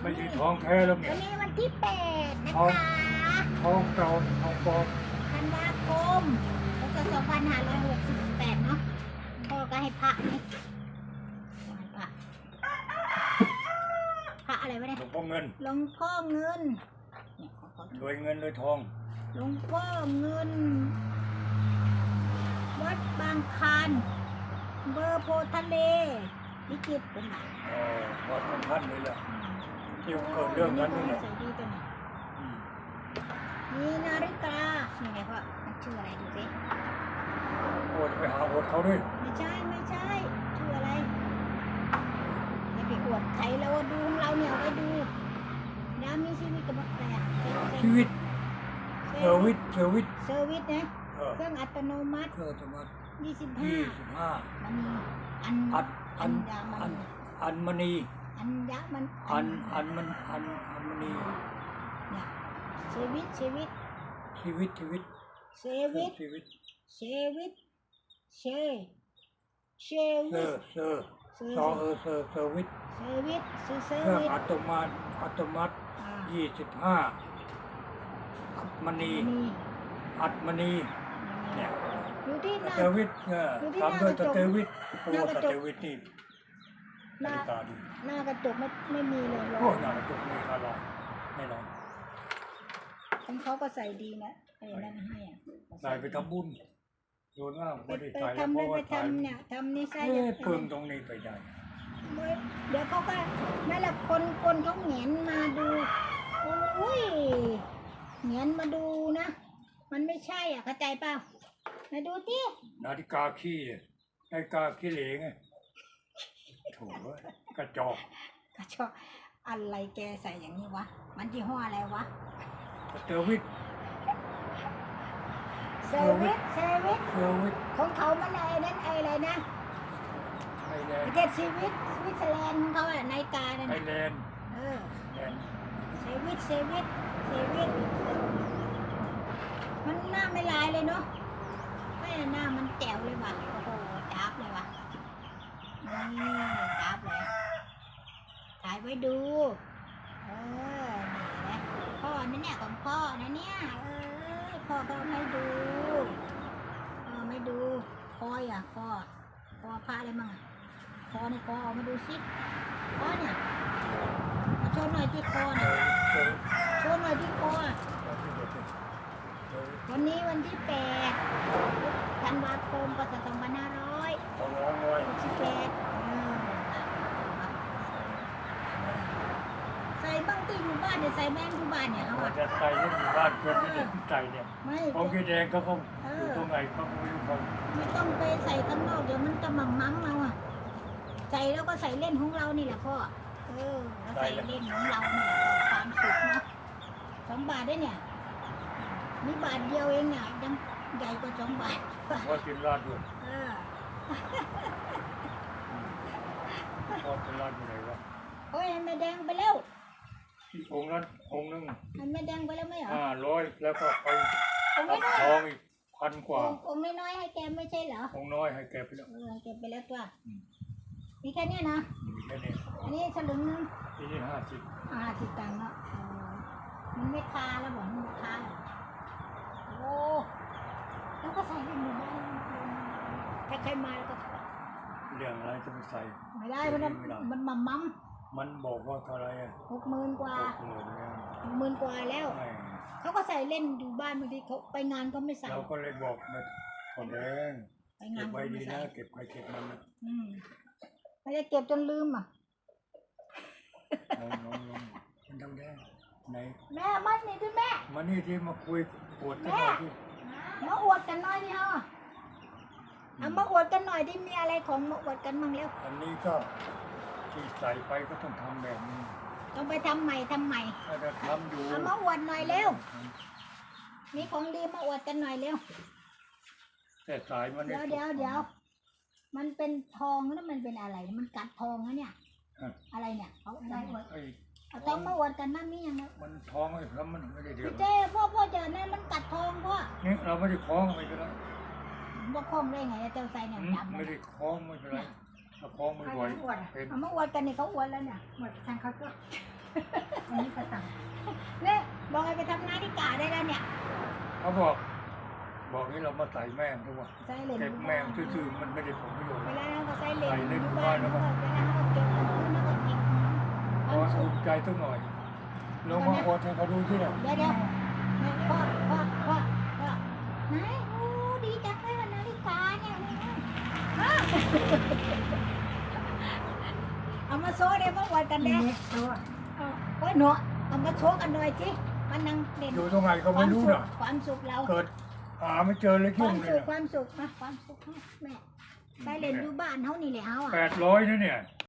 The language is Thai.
ไม่ใช่ทองแท้แล้วเนี่วัย นนี้วันที่แปดนะทองคะทองปลอมทองปลอมธันวาคมพศสองพันห้าร้อยหกสิบแปดเนาะพ่อก็ให้พระนี่ให้พระพระอะไรวะเนี่ยหลวงพ่อเงินหลวงพ่อเงินเนี่ยขอขอดูรวยเงินรวยทองหลวงพ่อเงิน วัดบางคานเบอร์โพธิ์ทะเล วิจิตรเป็นไหนเออวัดของท่านเลยแหละที่เกิดเรื่องนั้นนี่แหละใส่ดีตัวนี้อืมมีนาฬิกานี่ไงพ่อมันชื่ออะไรดูสิโอ้จะไปหาอดเขาด้วยไม่ใช่ไม่ใช่ชื่ออะไรอย่าไปอวดใครเราดูของเราเนี่ยเอาไว้ดูแล้วมีชีวิตกับแปลกเซลล์เซลชีล์วิตเซอร์วิสเซอร์วิสเซอร์วิสนะเออเครื่องอัตโนมัติเครื่องสมัติ25ยี่สิบห้ามันมี อันอันอัอันญญามัอันนอันมณีอัญญามันอันอันมันอันอันมณีเนี่ยชีวิตชีวิตชีวิตชีวิตเซเครื่วิองตชีวิตชีวิตเชเชเซวิอต ร์เซอร์เซอซอร์เออเซอร์เซอร์วิสเซวิตเซเซเครื่องวิตอัตโนมัติอัตโนมัติอ่ายี่สิบห้าอัตมณีมีอัตมณีเนี่ย อยู่ที่หสน้า เตอร์วิทเอออยู่ที่ตามด้วยหน้ากระจกสเตอร์วิทโอ้หน้ากสระจก เตอร์วิทนี่นาฬิกาดีหน้ากระจกไม่ไม่มีเลยหรอโอ้หน้ากระจกมีอร่อยแน่นอนของเขาก็ใส่ดีนะไอ้นั่นให้อะใส่ไปทำบุญโยนว่าไปไม่ได้ไปใส่แล้วทำเพไปราะไปว่าถ่ายทำเนี่ยทำนี่ใส่เอ๊ะเพิ่งตรงนี้ไปได้ เดี๋ยวเขาก็นั่นแหละคนคนเขาเหงียนมาดูโอ้ยเหงียนมาดูนะ มันไม่ใช่อะเข้าใจเปล่า มาดูที่นาฬิกาขี้เนี่ยนาฬิกาขี้เหลงไงโถ่เอ้ยกระจอกก็ชอบอะไรแกใส่อย่างนี้วะ มันยี่ห้ออะไรวะสเตอร์วิทเซเวิสเซเวิสเซอร์วิทของเขามันไอ้นั่นไอ้อะไรนะไทยแลนประด์เทศสวิตสวิตเซอร์แลนด์ของเขาอะนาฬิกาเนี่ยไทนะยแลนด์เออแลนด์ เซวิตเซวิตเซวิตมันหน้าไม่ลายเลยเนาะไม่ หน้ามันแจ๋วเลยว่ะโอ้โหจับเลยว่ะนี่จับเลยถ่ายไว้ดู เออนี่นะพ่อนี่เนี่ยของพ่อนะเนี่ยเออพ่อก็ไม่ดูพ่อไม่ดูคอยอะคอคอพระอะไรมั่งคอนี่คอเอามาดูสิคอเนี่ยชว์หน่อยที่คอเนี่ยเซอร์โชว์หน่อยที่คออะ วิทเซอร์วิท วันนี้วันที่แปดธันวาคมพศสองพันห้าร้อยเอาร้องไว้หกสิบแปดใส่บ้างที่อยู่บ้านเนี่ยใส่แม่งอยู่บ้านเนี่ยเอาว่าอะจะใส่เล่นอยู่บ้านเพื่อนที่จะใส่เนี่ยไม่ของกีแดงเขาคงอยู่ตรงไหนเขาคงไม่รู้เขาไม่ต้องไปใส่ข้างนอกเดี๋ยวมันจะหมั่งมั้งเราอะใส่แล้วก็ใส่เล่นของเรานี่แหละพ่อเออแล้วใส่เล่นของเราเนี่ยความสุขเนาะสองบาทได้เนี่ย มีบาทเดียวเองเนี่ยยังใหญ่กว่าสองบาทพอกินราดด้วยเออพอกินราดอยู่ไหนวะโอ้ยแม่แดงไปแล้วที่องค์นั้นองค์หนึงให้แม่แดงไปแล้วไม่เหรอห้าร้อยแล้วก็ไปองค์รับน้อยทองอีกพันกว่าองค์องค์น้อยๆให้แกไม่ใช่เหรอองค์น้อยให้แกไปแล้วเออเก็บไปแล้วตัวอืมมีแค่เนี้ยนะมีแค่นี้อันนี้สลึงนึงที่นี่ห้าสิบอ่าสิตังค์เนาะเออมันไม่คาแล้วบอกมันไม่คา โอ้แล้วก็ใส่ในหมู่บ้านถ้าใครมาแล้วก็เรื่องอะไรจะไม่ใส่ ไม่ได้มันไม่ได้ มันมั่มมั่มมันบอกว่าเท่าไหรอะหกหมื่นกว่าหกหมื่นเนี่ยหกหมื่นกว่าแล้ว ไม่เขาก็ใส่เล่นอยู่บ้านบางทีเขาไปงานก็ไม่ใส่เราก็เลยบอกมันคนแดงไปงาเก็นบก็ไว้ดีไม่ใส่นะเก็บใครเก็บมันนะอืมไม่ได้เก็บจนลืมอะ น้องน้องน้องมันทำแดง ไหนแม่มัดนี่ด้วยแม่ มานี่ที่มาคุยปวดที่หน่อยที่มาอวดกันหน่อยดิฮะเอามาอวดกันหน่อยที่มีอะไรของมาอวดกันมั่งเร็วอันนี้ก็ที่ใส่ไปก็ต้องทำแบบนี้ต้องไปทำใหม่ทำใหม่ถ้าจะทำอยู่เอามาอวดหน่อยเร็ว มีของดีมาอวดกันหน่อยเร็ว แต่สายมันเดี๋ยวเดี๋ยวเดี๋ยวมันเป็นทองแล้วมันเป็นอะไร มันกัดทองนะเนี่ย อะไรเนี่ยเขาอะไรอวดไอ้เอา ต้องมาอวดกันนั่นนี่ยังไงมันท้องไอ้ครับมันไม่ได้เดือพี่ดเจ้พ่อพ่อเจอนั่นมันกัดทองพ่อนี่เราไม่ได้คล้องไม่เป็นไรบ่คล้องได้ไงเจ้าใส่เนี่ยอืมจับไม่ได้คล้องไม่เป็นไรประคองไม่ใครไหวจะอวดอะเป็นเอามาอวดกันนี่เขาอวดแล้วเนี่ยอวดทางเขาก็อันนี้สตังค์เนี่ยบอกให้ไปทำงานที่กาได้แล้วเนี่ยเขาบอกบอกนี้เรามาใส่แม่งทุกวันใส่เหรียญเก็บแม่งซื่อๆมันไม่ได้ผลประโยชน์เวลาเราก็ใส่เหรียญใส่เล่นอยู่บ้านแล้วก็ เวลาเราก็เก็บแล้วก็เก็บ เพราะว่าอุ่นใจสักหน่อยลงมาอดให้เขาดูที่ไหนเดี๋ยวเดี๋ยวพ่อพ่อพ่อพ่อไหนโอ้ดีจังเลยวันนาฬิกาเนี่ยฮะเอามาโซ่เดี๋ยวมาอวดกันอีเด้เล็กตัวเอาโอ้ยเนาะเอามาโชว์กันหน่อยสิมันนั่งเด่นอยู่ตรงไหนก็ไม่รู้สุขน่ะความสุขเราเกิดหาไม่เจอเลยคยุ่วางมเลสุยขความสุขนะความสุขแม่ใส่เหรียญอยู่บ้านเฮานี่แหละเฮาอะแปดร้อยนะเนี่ย